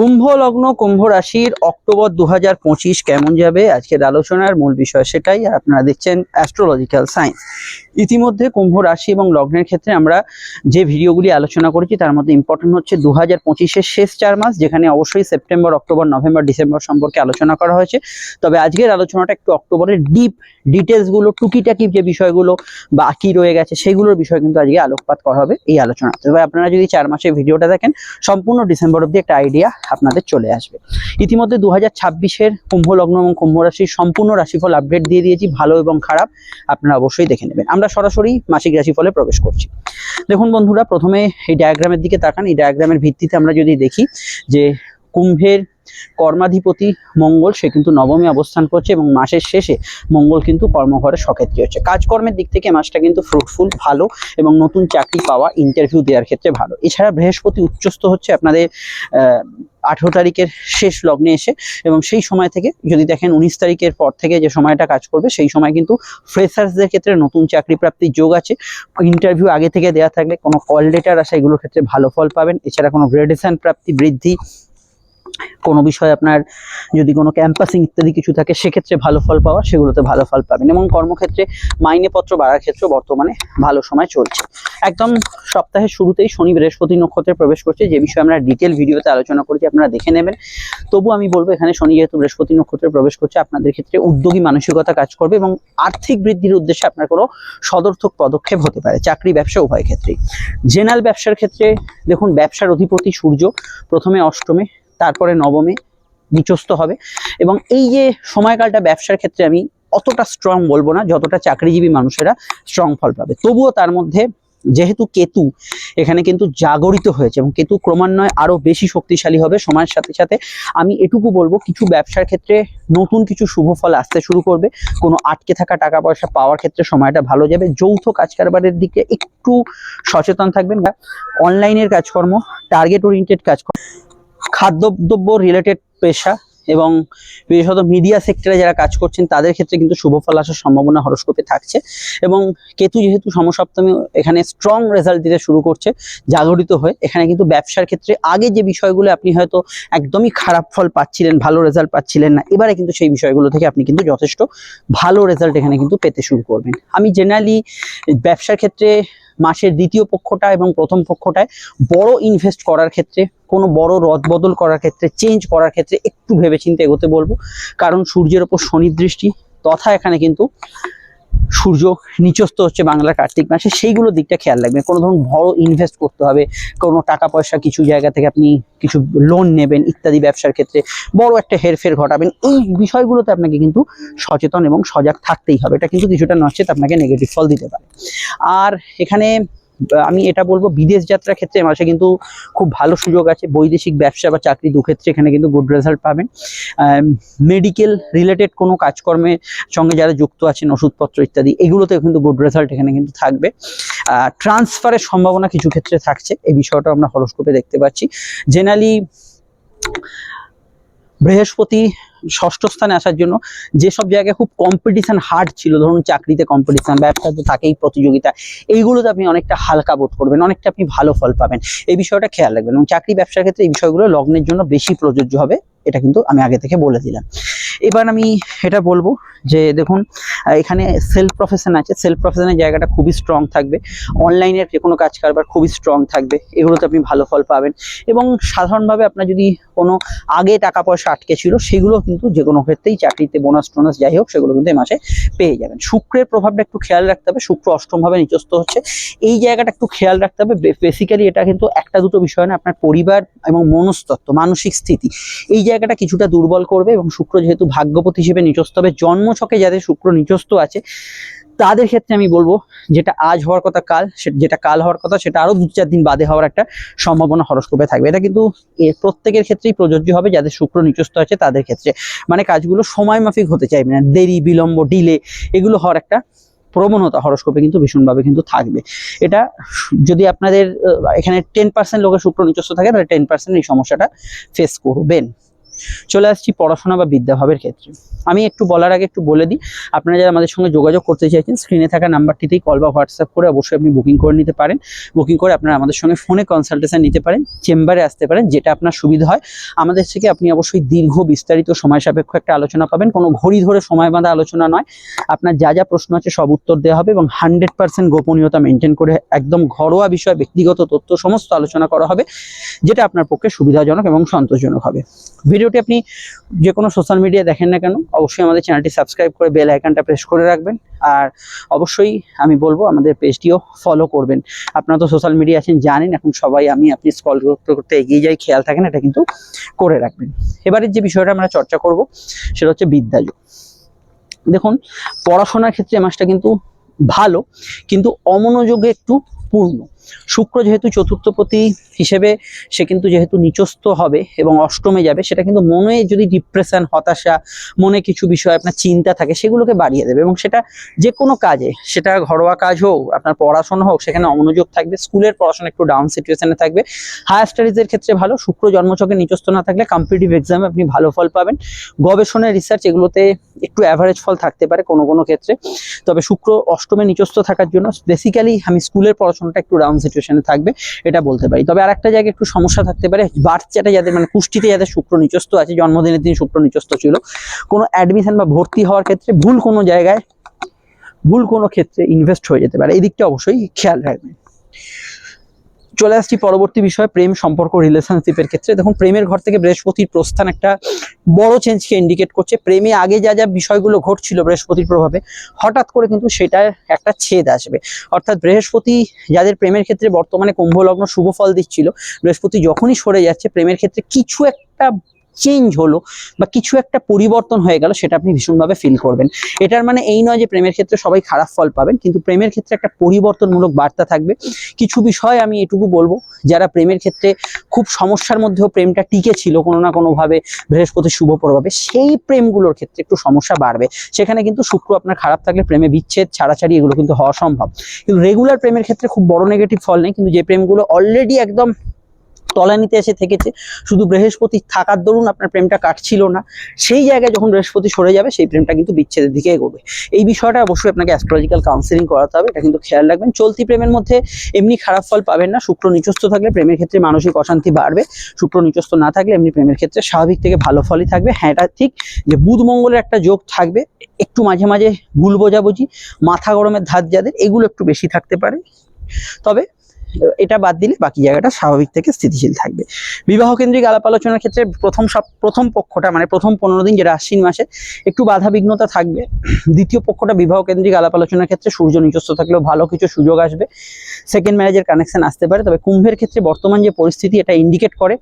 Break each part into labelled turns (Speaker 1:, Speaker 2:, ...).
Speaker 1: কুম্ভ লগ্ন, কুম্ভ রাশির অক্টোবর দু হাজার পঁচিশ কেমন যাবে? আজকের আলোচনার মূল বিষয় সেটাই, আর আপনারা দেখছেন অ্যাস্ট্রোলজিক্যাল সায়েন্স ইতিমধ্যে কুম্ভ রাশি এবং লগ্নের ক্ষেত্রে আমরা যে ভিডিওগুলি আলোচনা করেছি, তার মধ্যে ইম্পর্টেন্ট হচ্ছে দু হাজার শেষ চার মাস, যেখানে অবশ্যই সেপ্টেম্বর, অক্টোবর, নভেম্বর, ডিসেম্বর সম্পর্কে আলোচনা করা হয়েছে। তবে আজকের আলোচনাটা একটু অক্টোবরের ডিপ ডিটেলসগুলো টুকিটাকি যে বিষয়গুলো বাকি রয়ে গেছে, সেগুলোর বিষয়ে কিন্তু আজকে আলোকপাত করা হবে এই আলোচনা তবে আপনারা যদি চার মাসের ভিডিওটা দেখেন, সম্পূর্ণ ডিসেম্বর অব্দি একটা আইডিয়া আপনাদের চলে আসবে। ইতিমধ্যে দু হাজার ছাব্বিশের কুম্ভ লগ্ন এবং কুম্ভ রাশির সম্পূর্ণ রাশিফল আপডেট দিয়ে দিয়েছি, ভালো এবং খারাপ আপনারা অবশ্যই দেখে নেবেন। আমরা সরাসরি মাসিক রাশিফলে প্রবেশ করছি। দেখুন বন্ধুরা, প্রথমে এই ডায়াগ্রামের দিকে তাকান। এই ডায়াগ্রামের ভিত্তিতে আমরা যদি দেখি যে কুম্ভের কর্মাধিপতি মঙ্গল, সে কিন্তু নবমে অবস্থান করছে এবং মাসের শেষে মঙ্গল কিন্তু কর্মঘরে সক্ষেত্রী হচ্ছে। কাজকর্মের দিক থেকে মাসটা কিন্তু ফ্রুটফুল ভালো এবং নতুন চাকরি পাওয়া ইন্টারভিউ দেওয়ার ক্ষেত্রে ভালো। এছাড়া বৃহস্পতি উচ্চস্থ হচ্ছে আপনাদের আঠেরো তারিখের শেষ লগ্নে এসে এবং সেই সময় থেকে যদি দেখেন উনিশ তারিখের পর থেকে যে সময়টা কাজ করবে, সেই সময় কিন্তু ফ্রেশার্সদের ক্ষেত্রে নতুন চাকরি প্রাপ্তির যোগ আছে। ইন্টারভিউ আগে থেকে দেওয়া থাকলে কোনো কল লেটার আসা এগুলোর ক্ষেত্রে ভালো ফল পাবেন। এছাড়া কোনো গ্রেডেশন প্রাপ্তি বৃদ্ধি কোনো বিষয়ে আপনার যদি কোনো ক্যাম্পাসিং ইত্যাদি কিছু থাকে, সেক্ষেত্রে ভালো ফল পাওয়া, সেগুলোতে ভালো ফল পাবেন এবং কর্মক্ষেত্রে মাইনেপত্র বাড়ার ক্ষেত্রে বর্তমানে ভালো সময় চলছে। একদম সপ্তাহের শুরুতেই শনি বৃহস্পতি নক্ষত্রে প্রবেশ করছে, যে বিষয়ে আমরা ডিটেল ভিডিওতে আলোচনা করেছি, আপনারা দেখে নেবেন। তবু আমি বলব, এখানে শনি যেহেতু বৃহস্পতি নক্ষত্রে প্রবেশ করছে, আপনাদের ক্ষেত্রে উদ্যোগী মানসিকতা কাজ করবে এবং আর্থিক বৃদ্ধির উদ্দেশ্যে আপনার কোনো সদর্থক পদক্ষেপ হতে পারে, চাকরি, ব্যবসা, উভয় ক্ষেত্রেই। জেনারেল ব্যবসার ক্ষেত্রে দেখুন, ব্যবসার অধিপতি সূর্য প্রথমে অষ্টমে তারপরে নবমে নিচস্থ হবে। এবং এই যে সময়কালটা ব্যবসার ক্ষেত্রে আমি অতটা স্ট্রং বলব না, যতটা চাকরিজীবী মানুষেরা স্ট্রং ফল পাবে। তবুও তার মধ্যে যেহেতু কেতু এখানে কিন্তু জাগরিত হয়েছে এবং কেতু ক্রমান্বয়ে আরও বেশি শক্তিশালী হবে। সময়ের সাথে সাথে আমি এটুকু বলব, কিছু ব্যবসার ক্ষেত্রে নতুন কিছু শুভ ফল আসতে শুরু করবে। কোনো আটকে থাকা টাকা পয়সা পাওয়ার ক্ষেত্রে সময়টা ভালো যাবে। যৌথ কাজ কারবারের দিকে একটু সচেতন থাকবেন। বা অনলাইনের কাজকর্ম টার্গেট ওরিয়েন্টেড কাজকর্ম খাদ্যদ্রব্য রিলেটেড পেশা এবং বিশেষত মিডিয়া সেক্টরে যারা কাজ করছেন, তাদের ক্ষেত্রে কিন্তু শুভ ফল আসার সম্ভাবনা হরস্কোপে থাকছে। এবং কেতু যেহেতু সমসপ্তমী, এখানে স্ট্রং রেজাল্ট দিতে শুরু করছে, জাগরিত হয়ে। এখানে কিন্তু ব্যবসার ক্ষেত্রে আগে যে বিষয়গুলো আপনি হয়তো একদমই খারাপ ফল পাচ্ছিলেন, ভালো রেজাল্ট পাচ্ছিলেন না, এবারে কিন্তু সেই বিষয়গুলো থেকে আপনি কিন্তু যথেষ্ট ভালো রেজাল্ট এখানে কিন্তু পেতে শুরু করবেন। আমি জেনারেলি ব্যবসার ক্ষেত্রে মাসের দ্বিতীয় পক্ষটা এবং প্রথম পক্ষটায় বড় ইনভেস্ট করার ক্ষেত্রে, কোনো বড় রদ বদল করার ক্ষেত্রে চেঞ্জ করার ক্ষেত্রে একটু ভেবেচিন্তে এগোতে বলব। কারণ সূর্যের ওপর শনির দৃষ্টি, তথা এখানে কিন্তু সূর্য নিচস্থ হচ্ছে বাংলার কার্তিক মাসে, সেইগুলো দিকটা খেয়াল রাখবেন। কোনো ধরুন বড় ইনভেস্ট করতে হবে, কোনো টাকা পয়সা কিছু জায়গা থেকে আপনি কিছু লোন নেবেন ইত্যাদি ব্যবসার ক্ষেত্রে, বড় একটা হেরফের ঘটাবেন, এই বিষয়গুলোতে আপনাকে কিন্তু সচেতন এবং সজাগ থাকতেই হবে। এটা কিন্তু কিছুটা নচেত আপনাকে নেগেটিভ ফল দিতে পারে। আর এখানে আমি এটা বলব, বিদেশ যাত্রার ক্ষেত্রে মাসে কিন্তু খুব ভালো সুযোগ আছে। বৈদেশিক ব্যবসা বা চাকরি দু ক্ষেত্রে এখানে কিন্তু গুড রেজাল্ট পাবেন। মেডিকেল রিলেটেড কোনো কাজকর্মের সঙ্গে যারা যুক্ত আছেন, ওষুধপত্র ইত্যাদি, এগুলোতে কিন্তু গুড রেজাল্ট এখানে কিন্তু থাকবে। ট্রান্সফারের সম্ভাবনা কিছু ক্ষেত্রে থাকছে। এই বিষয়টা আমরা হরস্কোপে দেখতে পাচ্ছি। জেনারেলি বৃহস্পতি ষষ্ঠ স্থানে আসার জন্য যেসব জায়গায় খুব কম্পিটিশন হার্ড ছিল, ধরুন চাকরিতে কম্পিটিশন ব্যবসায় তো থাকেই, প্রতিযোগিতা, এইগুলোতে আপনি অনেকটা হালকা বোধ করবেন, অনেকটা আপনি ভালো ফল পাবেন। এই বিষয়টা খেয়াল রাখবেন এবং চাকরি ব্যবসার ক্ষেত্রে এই বিষয়গুলো লগ্নের জন্য বেশি প্রযোজ্য হবে, এটা কিন্তু আমি আগে থেকে বলে দিলাম। এবার আমি এটা বলব যে দেখুন এখানে সেলফ প্রফেশন আছে। সেলফ প্রফেশনের জায়গাটা খুবই স্ট্রং থাকবে। অনলাইনের যে কোনো কাজ কারবার খুবই স্ট্রং থাকবে। এগুলোতে আপনি ভালো ফল পাবেন। এবং সাধারণভাবে আপনার যদি কোনো আগে টাকা পয়সা আটকে ছিল, সেগুলো কিন্তু যে কোনো ক্ষেত্রেই চাকরিতে বোনাস টোনাস যাই হোক, সেগুলো কিন্তু এই মাসে পেয়ে যাবেন। শুক্রের প্রভাবটা একটু খেয়াল রাখতে হবে। শুক্র অষ্টমভাবে নিচস্থ হচ্ছে। এই জায়গাটা একটু খেয়াল রাখতে হবে। বেসিক্যালি এটা কিন্তু একটা দুটো বিষয় না, আপনার পরিবার এবং মনস্তত্ত্ব, মানসিক স্থিতি। এই জায়গাটা কিছুটা দুর্বল করবে এবং শুক্র যেহেতু ভাগ্যপতি হিসেবে নিচস্থ হবে জন্মছকে যাদের শুক্র নিচস্থ আছে, তাদের ক্ষেত্রে আমি বলব যেটা আজ হওয়ার কথা, কাল যেটা কাল হওয়ার কথা, সেটা আরও দু চার দিন বাদে হওয়ার একটা সম্ভাবনা হরস্কোপে থাকবে। এটা কিন্তু প্রত্যেকের ক্ষেত্রেই প্রযোজ্য হবে, যাদের শুক্র নিচস্থ আছে তাদের ক্ষেত্রে। মানে কাজগুলো সময় মাফিক হতে চাইবে না, দেরি, বিলম্ব, ডিলে, এগুলো হওয়ার একটা প্রবণতা হরস্কোপে কিন্তু ভীষণভাবে কিন্তু থাকবে। এটা যদি আপনাদের এখানে টেন পার্সেন্ট লোকের শুক্র নিচস্থ থাকে, তাহলে টেন পার্সেন্ট এই সমস্যাটা ফেস করবেন। চলে আসছি পড়াশোনা বা বিদ্যাভাবের ক্ষেত্রে। আমি একটু বলার আগে একটু বলে দিই, আপনারা যারা আমাদের সঙ্গে যোগাযোগ করতে চাইছেন স্ক্রিনে থাকা নাম্বারটিতেই কল বা হোয়াটসঅ্যাপ করে অবশ্যই আপনি বুকিং করে নিতে পারেন। বুকিং করে আপনারা আমাদের সঙ্গে ফোনে কনসালটেশন নিতে পারেন চেম্বারে আসতে পারেন, যেটা আপনার সুবিধা হয়। আমাদের থেকে আপনি অবশ্যই দীর্ঘ বিস্তারিত সময় সাপেক্ষ একটা আলোচনা পাবেন। কোনো ঘড়ি ধরে সময় বাঁধা আলোচনা নয়। আপনার যা যা প্রশ্ন আছে সব উত্তর দেওয়া হবে এবং হান্ড্রেড পার্সেন্ট গোপনীয়তা মেনটেন করে একদম ঘরোয়া বিষয়, ব্যক্তিগত তথ্য, সমস্ত আলোচনা করা হবে, যেটা আপনার পক্ষে সুবিধাজনক এবং সন্তোষজনক হবে। ভিডিওটি আপনি যে কোনো সোশ্যাল মিডিয়া দেখেন না কেন, অবশ্যই আমাদের চ্যানেলটি সাবস্ক্রাইব করে বেল আইকনটা প্রেস করে রাখবেন। আর অবশ্যই আমি বলব, আমাদের পেজটিও ফলো করবেন। আপনারা তো সোশ্যাল মিডিয়া আছেন, জানেন, এখন সবাই আমি, আপনি স্কল করতে করতে এগিয়ে যাই, খেয়াল থাকেন, এটা কিন্তু করে রাখবেন। এবারের যে বিষয়টা আমরা চর্চা করব, সেটা হচ্ছে বিদ্যালয় দেখুন, পড়াশোনার ক্ষেত্রে মাসটা কিন্তু ভালো, কিন্তু অমনোযোগে একটু পূর্ণ। শুক্র যেহেতু চতুর্থপতি হিসেবে, সে কিন্তু যেহেতু নিচস্থ হবে এবং অষ্টমে যাবে, সেটা কিন্তু মনে যদি ডিপ্রেশন হতাশা, মনে কিছু বিষয়, আপনার চিন্তা থাকে, সেগুলোকে বাড়িয়ে দেবে এবং সেটা যে কোনো কাজে, সেটা ঘরোয়া কাজ হোক, আপনার পড়াশোনা হোক, সেখানে অমনোযোগ থাকবে, স্কুলের পড়াশোনা একটু ডাউন সিচুয়েশনে থাকবে। হায়ার স্টাডিজের ক্ষেত্রে ভালো, শুক্র জন্মচকে নিচস্থ না থাকলে কম্পিটিভ এক্সামে আপনি ভালো ফল পাবেন। গবেষণা রিসার্চ এগুলোতে একটু অ্যাভারেজ ফল থাকতে পারে কোনো কোনো ক্ষেত্রে। তবে শুক্র অষ্টমে নিচস্থ থাকার জন্য বেসিক্যালি আমি স্কুলের পড়াশোনাটা একটু ডাউন সিচুয়েশনে থাকবে, এটা বলতে পারি। তবে আর একটা জায়গায় একটু সমস্যা থাকতে পারে বাচ্চাটা যাদের মানে কুষ্টিতে যাদের শুক্র নিচস্ত আছে, জন্মদিনের দিন শুক্র নিচস্ত ছিল, কোনো অ্যাডমিশন বা ভর্তি হওয়ার ক্ষেত্রে ভুল কোনো জায়গায়, ভুল কোনো ক্ষেত্রে ইনভেস্ট হয়ে যেতে পারে। এই দিকটা অবশ্যই খেয়াল রাখবেন। চলে আসছি পরবর্তী বিষয়, প্রেম সম্পর্ক রিলেশনশিপের ক্ষেত্রে। দেখুন, প্রেমের ঘর থেকে বৃহস্পতির প্রস্থান একটা বড় চেঞ্জকে ইন্ডিকেট করছে। প্রেমে আগে যা যা বিষয়গুলো ঘটছিল বৃহস্পতির প্রভাবে, হঠাৎ করে কিন্তু সেটা একটা ছেদ আসবে। অর্থাৎ বৃহস্পতি যাদের প্রেমের ক্ষেত্রে বর্তমানে কুম্ভলগ্ন শুভ ফল দিচ্ছিল, বৃহস্পতি যখনই সরে যাচ্ছে, প্রেমের ক্ষেত্রে কিছু একটা চেঞ্জ হলো বা কিছু একটা পরিবর্তন হয়ে গেল, সেটা আপনি ভীষণভাবে ফিল করবেন। এটার মানে এই নয় যে প্রেমের ক্ষেত্রে সবাই খারাপ ফল পাবেন, কিন্তু প্রেমের ক্ষেত্রে একটা পরিবর্তনমূলক বার্তা থাকবে। কিছু বিষয় আমি এটুকু বলব, যারা প্রেমের ক্ষেত্রে খুব সমস্যার মধ্যেও প্রেমটা টিকে ছিল কোনো না কোনোভাবে বৃহস্পতি শুভ প্রভাবে, সেই প্রেমগুলোর ক্ষেত্রে একটু সমস্যা বাড়বে। সেখানে কিন্তু শুক্র আপনার খারাপ থাকলে প্রেমে বিচ্ছেদ, ছাড়াছাড়ি, এগুলো কিন্তু হওয়া সম্ভব। কিন্তু রেগুলার প্রেমের ক্ষেত্রে খুব বড় নেগেটিভ ফল নেই, কিন্তু যে প্রেমগুলো অলরেডি একদম তলানিতে এসে থেকেছে। শুধু বৃহস্পতি থাকার দরুন আপনার প্রেমটা কাটছিল না। সেই জায়গায় যখন বৃহস্পতি সরে যাবে, সেই প্রেমটা কিন্তু বিচ্ছেদের দিকে এগোবে। এই বিষয়টা অবশ্যই আপনাকে অ্যাস্ট্রোলজিক্যাল কাউন্সিলিং করাতে হবে, এটা কিন্তু খেয়াল রাখবেন। চলতি প্রেমের মধ্যে এমনি খারাপ ফল পাবেন না। শুক্র নিচস্থ থাকলে প্রেমের ক্ষেত্রে মানসিক অশান্তি বাড়বে। শুক্র নিচস্থ না থাকলে এমনি প্রেমের ক্ষেত্রে স্বাভাবিক থেকে ভালো ফলই থাকবে। হ্যাঁ এটা ঠিক যে বুধ মঙ্গলের একটা যোগ থাকবে। একটু মাঝে মাঝে ভুল বোঝাবুঝি, মাথা গরমের ধাত যাদের, এগুলো একটু বেশি থাকতে পারে। তবে এটা বাদ দিলে বাকি জায়গাটা স্বাভাবিক থেকে স্থিতিশীল থাকবে। বিবাহ কেন্দ্রিক আলাপ আলোচনার ক্ষেত্রে প্রথম সব, প্রথম পক্ষটা মানে প্রথম পনেরো দিন যেটা আশ্বিন মাসে, একটু বাধা বিঘ্নতা থাকবে। দ্বিতীয় পক্ষটা বিবাহ কেন্দ্রিক আলাপ আলোচনার ক্ষেত্রে সূর্য নিচস্থ থাকলেও ভালো কিছু সুযোগ আসবে। সেকেন্ড ম্যারেজের কানেকশন আসতে পারে, তবে কুম্ভের ক্ষেত্রে বর্তমান যে পরিস্থিতি এটা ইন্ডিকেট করে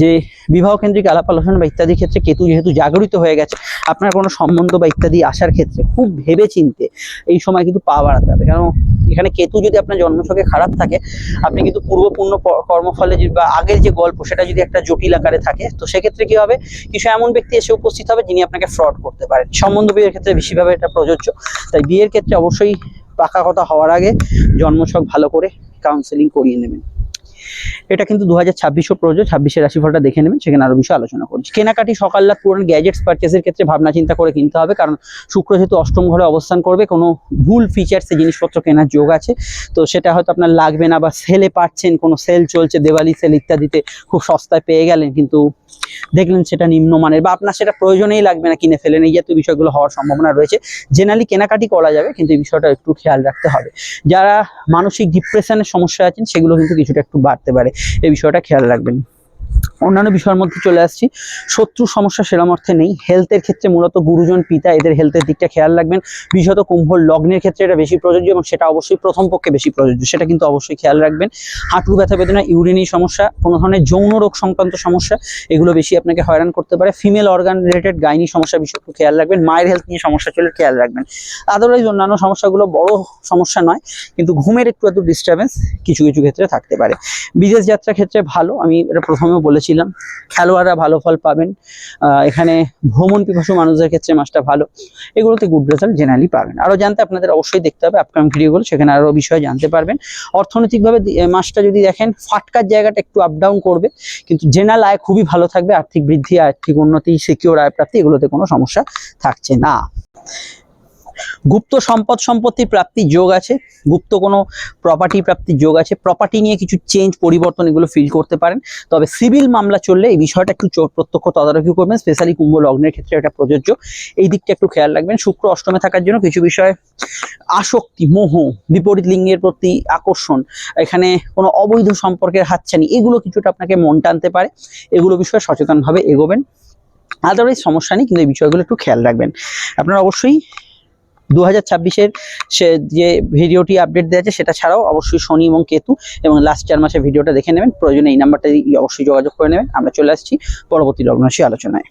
Speaker 1: যে বিবাহ কেন্দ্রিক আলাপ আলোচনা বা ইত্যাদির ক্ষেত্রে কেতু যেহেতু জাগরিত হয়ে গেছে, আপনার কোনো সম্বন্ধ বা ইত্যাদি আসার ক্ষেত্রে খুব ভেবে চিনতে এই সময় কিন্তু পা বাড়াতে হবে। কারণ এখানে কেতু যদি আপনার জন্মসঙ্গে খারাপ থাকে, আপনি কিন্তু পূর্বপূর্ণ কর্মফলে বা আগের যে গল্প সেটা যদি একটা জটিল আকারে থাকে, তো সেক্ষেত্রে কি হবে? কিছু এমন ব্যক্তি এসে উপস্থিত হবে যিনি আপনাকে ফ্রড করতে পারেন। সম্বন্ধ বিয়ের ক্ষেত্রে বেশিভাবে এটা প্রযোজ্য। তাই বিয়ের ক্ষেত্রে অবশ্যই পাকা কথা হওয়ার আগে জন্মসক ভালো করে কাউন্সেলিং করিয়ে নেবেন। এটা কিন্তু দু হাজার ছাব্বিশও প্রযোজ্য, ছাব্বিশের রাশিফলটা দেখে নেবেন, সেখানে আরও বিষয়ে আলোচনা করছি। কেনাকাটি সকাল রাত পুরনো গ্যাজেটস পারচেসের ক্ষেত্রে ভাবনা চিন্তা করে কিনতে হবে, কারণ শুক্র যেহেতু অষ্টম ঘরে অবস্থান করবে, কোনো ভুল ফিচার্সে জিনিসপত্র কেনার যোগ আছে। তো সেটা হয়তো আপনার লাগবে না বা সেলে পাচ্ছেন, কোনো সেল চলছে, দেওয়ালি সেল ইত্যাদিতে খুব সস্তায় পেয়ে গেলেন, কিন্তু দেখলেন সেটা নিম্নমানের বা আপনার সেটা প্রয়োজনেই লাগবে না, কিনে ফেলেন এই জাতীয় বিষয়গুলো হওয়ার সম্ভাবনা রয়েছে। জেনারেলি কেনাকাটি করা যাবে, কিন্তু এই বিষয়টা একটু খেয়াল রাখতে হবে। যারা মানসিক ডিপ্রেশনের সমস্যা আছেন, সেগুলো কিন্তু কিছুটা একটু বাড়তে পারে। এই বিষয়টা খেয়াল রাখবেন। অন্যান্য বিষয়ের মধ্যে চলে আসছি। শত্রু সমস্যা সেরম অর্থে নেই। হেলথের ক্ষেত্রে মূলত গুরুজন পিতা এদের হেলথের দিকটা খেয়াল রাখবেন। বিশেষত কুম্ভ লগ্নের ক্ষেত্রে এটা বেশি প্রযোজ্য এবং সেটা অবশ্যই প্রথম পক্ষে বেশি প্রযোজ্য। সেটা কিন্তু অবশ্যই খেয়াল রাখবেন। হাঁটুর ব্যথা বেদনা ইউরিনি সমস্যা, কোনো ধরনের যৌন রোগ সংক্রান্ত সমস্যা, এগুলো বেশি আপনাকে হয়রান করতে পারে। ফিমেল অর্গান রিলেটেড গাইনি সমস্যা বিষয় একটু খেয়াল রাখবেন। মায়ের হেলথ নিয়ে সমস্যা চলে খেয়াল রাখবেন। আদারওয়াইজ অন্যান্য সমস্যাগুলো বড় সমস্যা নয়, কিন্তু ঘুমের একটু একটু ডিস্টারবেন্স কিছু কিছু ক্ষেত্রে থাকতে পারে। বিদেশ যাত্রার ক্ষেত্রে ভালো। আমি এটা প্রথমে বলেছিলাম খেলোয়াড়রা ভালো ফল পাবেন। এখানে ভ্রমণ পিপাসু মানুষদের ক্ষেত্রে মাসটা ভালো। এগুলোতে গুড রেজাল্ট জেনারেলি পাবেন। আরও জানতে আপনাদের অবশ্যই দেখতে হবে আপকামিং ভিডিওগুলো সেখানে আরও বিষয়ে জানতে পারবেন। অর্থনৈতিকভাবে মাসটা যদি দেখেন, ফাটকার জায়গাটা একটু আপ ডাউন করবে, কিন্তু জেনারেল আয় খুবই ভালো থাকবে, আর্থিক বৃদ্ধি, আর্থিক উন্নতি সিকিউর আয় প্রাপ্তি, এগুলোতে কোনো সমস্যা থাকছে না। গুপ্ত সম্পদ সম্পত্তির প্রাপ্তির যোগ আছে, গুপ্ত কোনো প্রপার্টি প্রাপ্তির যোগ আছে প্রপার্টি নিয়ে কিছু চেঞ্জ পরিবর্তন এগুলো ফিল করতে পারেন। তবে সিভিল মামলা চললে এই বিষয়টা একটু প্রত্যক্ষ তদারকি করবেন স্পেশালি কুম্ভ লগ্নের ক্ষেত্রে এটা প্রযোজ্য। এই দিকটা একটু খেয়াল রাখবেন, শুক্র অষ্টমে থাকার জন্য কিছু বিষয়ে আসক্তি, মোহ, বিপরীত লিঙ্গের প্রতি আকর্ষণ, এখানে কোনো অবৈধ সম্পর্কের হাতছানি, এগুলো কিছুটা আপনাকে মন টানতে পারে। এগুলো বিষয়ে সচেতনভাবে এগোবেন। আদারওয়াইজ সমস্যা নেই, কিন্তু এই বিষয়গুলো একটু খেয়াল রাখবেন। আপনারা অবশ্যই দু হাজার সে যে ভিডিওটি আপডেট দেওয়া আছে, সেটা ছাড়াও অবশ্যই শনি এবং কেতু এবং লাস্ট চার মাসের ভিডিওটা দেখে নেবেন। প্রয়োজনে এই নাম্বারটা অবশ্যই যোগাযোগ করে নেবেন। আমরা চলে আসছি পরবর্তী লগ্নরাশি আলোচনায়।